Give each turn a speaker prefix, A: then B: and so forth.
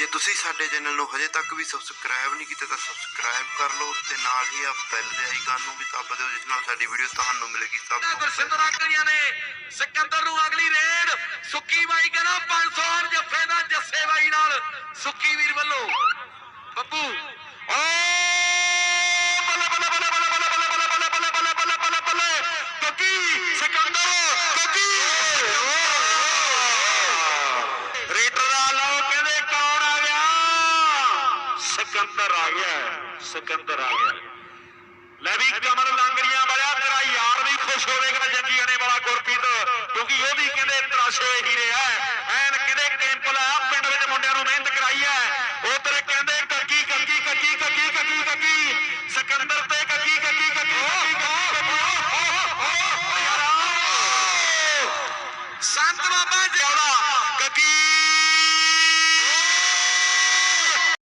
A: ਜੇ ਤੁਸੀਂ ਸਾਡੇ ਚੈਨਲ ਨੂੰ ਹਜੇ ਤੱਕ ਵੀ ਸਬਸਕ੍ਰਾਈਬ ਨਹੀਂ ਕੀਤਾ ਤਾਂ ਸਬਸਕ੍ਰਾਈਬ ਕਰ ਲਓ ਤੇ ਨਾਲ ਹੀ ਆ ਬੈਲ ਦੇ ਆਈਕਨ ਨੂੰ ਵੀ ਦੱਬ ਦਿਓ ਜਿਸ ਨਾਲ ਸਾਡੀ ਵੀਡੀਓ ਤੁਹਾਨੂੰ ਮਿਲੇਗੀ ਸਭ ਤੋਂ ਪਹਿਲਾਂ ਗੁਰਸਿੰਦਰਾ
B: ਕਰੀਆਂ ਨੇ ਸਿਕੰਦਰ ਨੂੰ ਅਗਲੀ ਰੇਡ ਸੁੱਕੀ ਬਾਈ ਕਹਿੰਦਾ 500 ਹਰ ਜੱਫੇ ਦਾ ਜੱਸੇ ਬਾਈ ਨਾਲ ਸੁੱਕੀ ਵੀਰ ਵੱਲੋਂ ਬੱਬੂ ਓ ਬੱਲੇ ਬੱਲੇ ਬੱਲੇ ਬੱਲੇ ਬੱਲੇ ਬੱਲੇ ਬੱਲੇ ਬੱਲੇ ਬੱਲੇ ਬੱਲੇ ਬੱਲੇ ਬੱਲੇ ਬੱਲੇ ਬੱਗੀ ਸਿਕੰਦਰ
C: ਬੱਗੀ ਰੇਡਰ ਸਿਕੰਦਰ ਆ ਗਿਆ ਸਿਕੰਦਰ ਆ ਗਿਆ ਲੈ ਵੀ ਕਮਲ ਲਾਂਗਰੀਆਂ ਵਾਲਿਆ, ਤੇਰਾ ਯਾਰ ਵੀ ਖੁਸ਼ ਹੋਵੇਗਾ ਜੱਗੀ ਹਣੇ ਵਾਲਾ ਗੁਰਪ੍ਰੀਤ, ਕਿਉਂਕਿ ਉਹ ਵੀ ਕਹਿੰਦੇ ਤਰਾਸ਼ੇ ਹੀਰੇ ਆ ਐਨ ਕਿਹਦੇ ਕੈਂਪ ਲਾ, ਪਿੰਡ ਵਿੱਚ ਮੁੰਡਿਆਂ ਨੂੰ ਮਿਹਨਤ ਕਰਾਈ ਆ ਉਹ ਤੇਰੇ ਕਹਿੰਦੇ ਕੱਕੀ ਕੱਕੀ ਕੱਕੀ ਕੱਕੀ ਕੱਕੀ ਕੱਕੀ ਸਿਕੰਦਰ ਤੇ ਕੱਕੀ ਕੱਕੀ ਕੱਕੀ
B: ਸੰਤ ਬਾਬਾ ਜਿਉਲਾ